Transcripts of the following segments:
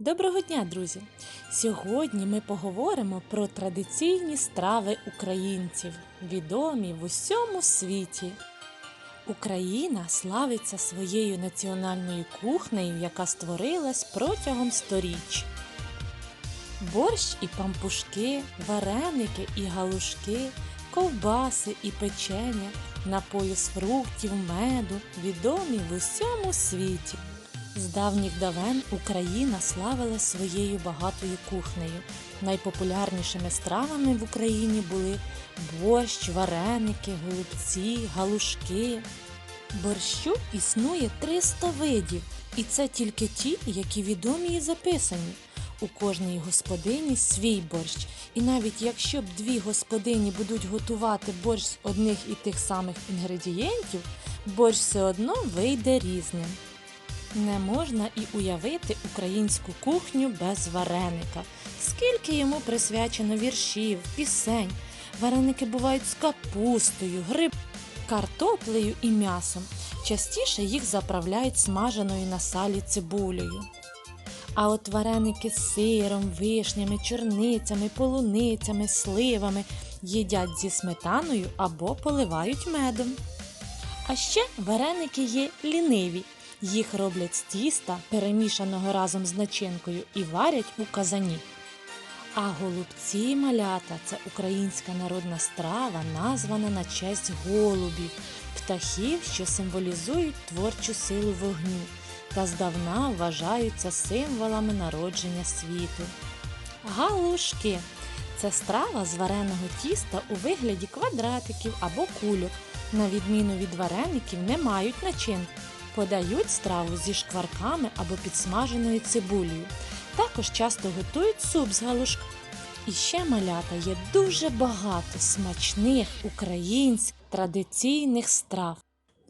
Доброго дня, друзі! Сьогодні ми поговоримо про традиційні страви українців, відомі в усьому світі. Україна славиться своєю національною кухнею, яка створилась протягом сторіч. Борщ і пампушки, вареники і галушки, ковбаси і печення, напої з фруктів, меду відомі в усьому світі. З давніх давен Україна славила своєю багатою кухнею. Найпопулярнішими стравами в Україні були борщ, вареники, голубці, галушки. Борщу існує 300 видів, і це тільки ті, які відомі і записані. У кожній господині свій борщ, і навіть якщо б дві господині будуть готувати борщ з одних і тих самих інгредієнтів, борщ все одно вийде різним. Не можна і уявити українську кухню без вареника. Скільки йому присвячено віршів, пісень. Вареники бувають з капустою, гриб, картоплею і м'ясом. Частіше їх заправляють смаженою на салі цибулею. А от вареники з сиром, вишнями, чорницями, полуницями, сливами їдять зі сметаною або поливають медом. А ще вареники є ліниві. Їх роблять з тіста, перемішаного разом з начинкою, і варять у казані. А голубці малята це українська народна страва, названа на честь голубів, птахів, що символізують творчу силу вогню та здавна вважаються символами народження світу. Галушки це страва з вареного тіста у вигляді квадратиків або кульок. На відміну від вареників, не мають начинки. Подають страву зі шкварками або підсмаженою цибулею. Також часто готують суп з галушка. І ще малята є дуже багато смачних українських традиційних страв.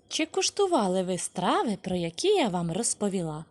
Чи куштували ви страви, про які я вам розповіла?